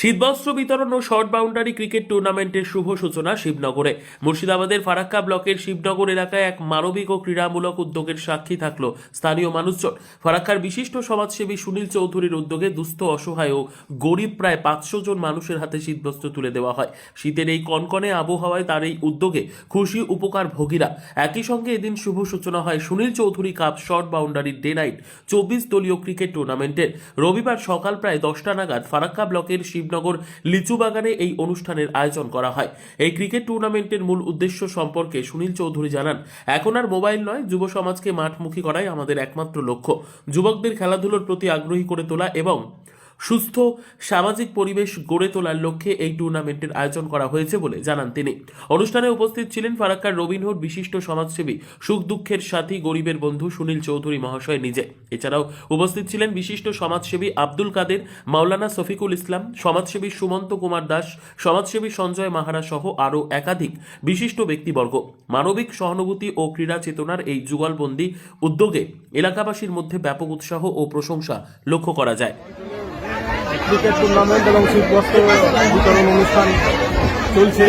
শীতবস্ত্র বিতরণ ও short boundary cricket টুর্নামেন্টের শুভ সূচনা শিবনগরে। মুর্শিদাবাদের ফারাক্কা ব্লকের শিবনগর এলাকায় এক মানবিক ও ক্রীড়ামূলক উদ্যোগের সাক্ষী থাকল স্থানীয় মানুষজন। ফারাক্কার বিশিষ্ট সমাজসেবী সুনীল চৌধুরীর উদ্যোগে দুস্থ, অসহায় ও গরিব প্রায় পাঁচশো জন মানুষের হাতে শীতবস্ত্র তুলে দেওয়া হয়। শীতের এই কনকনে আবহাওয়ায় তার এই উদ্যোগে খুশি, উপকার ভোগীরা। একই সঙ্গে এদিন শুভ সূচনা হয় Sunil Chowdhury cup short boundary day night চব্বিশ দলীয় ক্রিকেট টুর্নামেন্টের। রবিবার সকাল প্রায় দশটা নাগাদ ফারাক্কা ব্লকের শিবনগর লিচু বাগানে এই অনুষ্ঠানের আয়োজন করা হয়। এই ক্রিকেট টুর্নামেন্টের মূল উদ্দেশ্য সম্পর্কে সুনীল চৌধুরী জানান, এখন আর মোবাইল নয়, যুব সমাজকে মাঠমুখী করাই আমাদের একমাত্র লক্ষ্য। যুবকদের খেলাধুলোর প্রতি আগ্রহী করে তোলা এবং সুস্থ, সামাজিক পরিবেশ গড়ে তোলার লক্ষ্যে এই টুর্নামেন্টের আয়োজন করা হয়েছে বলে জানান তিনি। অনুষ্ঠানে উপস্থিত ছিলেন ফারাক্কার রবিনহুড বিশিষ্ট সমাজসেবী, সুখ দুঃখের সাথী, গরিবের বন্ধু সুনীল চৌধুরী মহাশয় নিজে। এছাড়াও উপস্থিত ছিলেন বিশিষ্ট সমাজসেবী আব্দুল কাদের, মাওলানা শফিকুল ইসলাম, সমাজসেবী সুমন্ত কুমার দাস, সমাজসেবী সঞ্জয় মাহারা সহ আরও একাধিক বিশিষ্ট ব্যক্তিবর্গ। মানবিক সহানুভূতি ও ক্রীড়া চেতনার এই যুগলবন্দি উদ্যোগে এলাকাবাসীর মধ্যে ব্যাপক উৎসাহ ও প্রশংসা লক্ষ্য করা যায়। ক্রিকেট টুর্নামেন্ট এবং শীতবস্ত্র বিতরণ অনুষ্ঠান চলছে।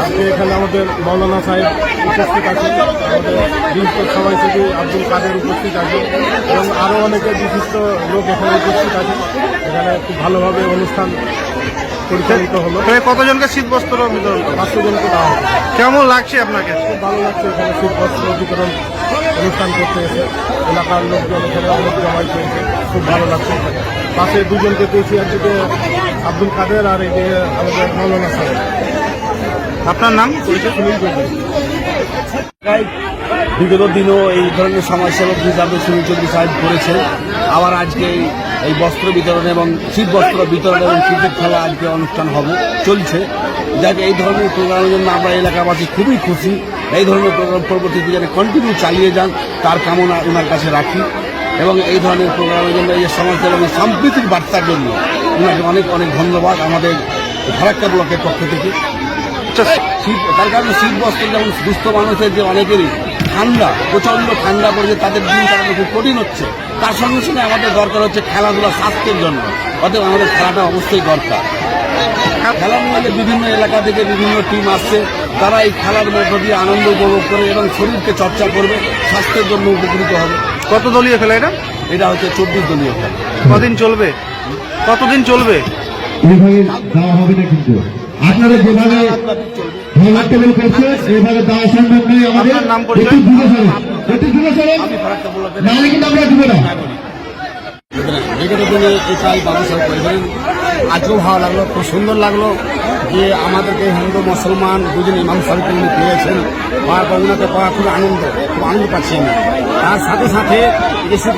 আজকে এখানে আমাদের মৌলানা সাহেব উপস্থিত আছেন। আমাদের বিশিষ্ট সমাজসেবী আব্দুল কাদের উপস্থিত আছেন এবং আরও অনেকে বিশিষ্ট লোক এখানে উপস্থিত আছেন। এখানে খুব ভালোভাবে অনুষ্ঠান পরিচালিত হলো। কতজনকে শীত বস্ত্র বিতরণ? পাঁচশো জনকে দেওয়া হবে কেমন লাগছে আপনাকে? খুব ভালো লাগছে এখানে শীতবস্ত্র বিতরণ অনুষ্ঠান করতে এসে। এলাকার লোকজন এখানে অনেক জমাই খুব ভালো লাগছে পাশে দুজনকে পেয়েছি একদিকে আব্দুল কাদের আর এদিকে আমাদের মৌলানা সাহেব। আপনার নাম? সুনীল বিগত দিনও এই ধরনের সমাজসেবক হিসাবে সুনীল চৌধুরী সাহেব করেছেন আবার আজকে এই- বস্ত্র বিতরণ এবং শীত বস্ত্র বিতরণ এবং ক্রিকেট খেলা আজকে অনুষ্ঠান হবে চলছে। যাকে এই ধরনের প্রোগ্রামের জন্য আমরা এলাকাবাসী খুবই খুশি। এই ধরনের প্রোগ্রাম পরবর্তীতে যাতে কন্টিনিউ চালিয়ে যান তার কামনা ওনার কাছে রাখি। এবং এই ধরনের প্রোগ্রামের জন্য এই সমাজের এবং সাম্প্রতিক বার্তার জন্য ওনাকে অনেক অনেক ধন্যবাদ আমাদের ফারাক্কা ব্লকের পক্ষ থেকে। শীত তার কারণে শীত বস্ত্র যেমন সুস্থ মানুষের যে অনেকেরই ঠান্ডা প্রচণ্ড ঠান্ডা পড়েছে তাদের দিন কাটানো খুব কঠিন হচ্ছে তার সঙ্গে সঙ্গে আমাদের দরকার হচ্ছে খেলাধুলা স্বাস্থ্যের জন্য। অতএব আমাদের খেলাটা অবশ্যই দরকার। খেলার মধ্যে বিভিন্ন এলাকা থেকে বিভিন্ন টিম আসছে তারা এই খেলার মধ্য দিয়ে আনন্দ উপভোগ করে এবং শরীরকে চর্চা করবে স্বাস্থ্যের জন্য উপকৃত হবে। কত দলীয় খেলা এটা? এটা হচ্ছে চব্বিশ দলীয় খেলা। কদিন চলবে? কতদিন চলবে? এইভাবে দেওয়া হবে না কিন্তু। আপনারা যেভাবে খেলার টেবিল করছে এইভাবে দেওয়া সম্ভব নয় আমাদের। আপনার নাম পরিচয়? একটু দূরে সরেন একটু দূরে সরেন। আমি ফারাক্কা ব্লকের নাহলে কিন্তু আমরা দিব না। বিগত দিনে এটাই বাবু সাহেব করেছিলেন আজকেও ভালো লাগল খুব সুন্দর লাগল। যে আমাদেরকে হিন্দু, মুসলমান দুজন ইমাম সাহেবকে উনি পেয়েছেন। বা ওনাকে পাওয়া খুব আনন্দ খুব আনন্দ পাচ্ছি আমি। তার সাথে সাথে এই শীত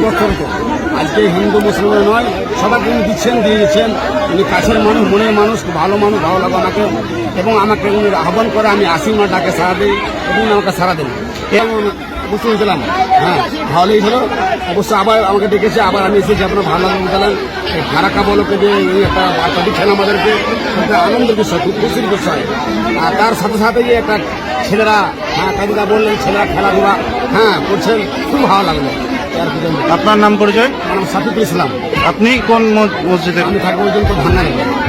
আজকে হিন্দু মুসলমান নয় সবাইকে উনি দিচ্ছেন দিয়ে দিচ্ছেন উনি কাছের মানুষ, মনের মানুষ, ভালো মানুষ, ভালো লাগে আমাকে। এবং আমাকে উনি আহ্বান করে, আমি আসি ওনার ডাকে সারা দিই এবং আমাকে সারা দেন। এবং বুঝতে পেরেছিলাম হ্যাঁ ভালোই ছিল অবশ্য আবার আমাকে ডেকেছে, আবার আমি এসেছি আপনার ভালো লাগল বুঝলাম এই ফারাক্কা বলকে যে একটা বার্তা দিচ্ছেন আমাদেরকে, একটা আনন্দের বিষয়, খুব খুশির বিষয়। আর তার সাথে সাথে যে একটা ছেলেরা হ্যাঁ কাজীরা বললেন, ছেলেরা খেলাধুলা হ্যাঁ করছেন, খুব ভালো লাগল। আপনার নাম পরিচয়? সাফিকুল ইসলাম। আপনি কোন মস- মসজিদে? আমি থাকব পর্যন্ত ভান্ডারে।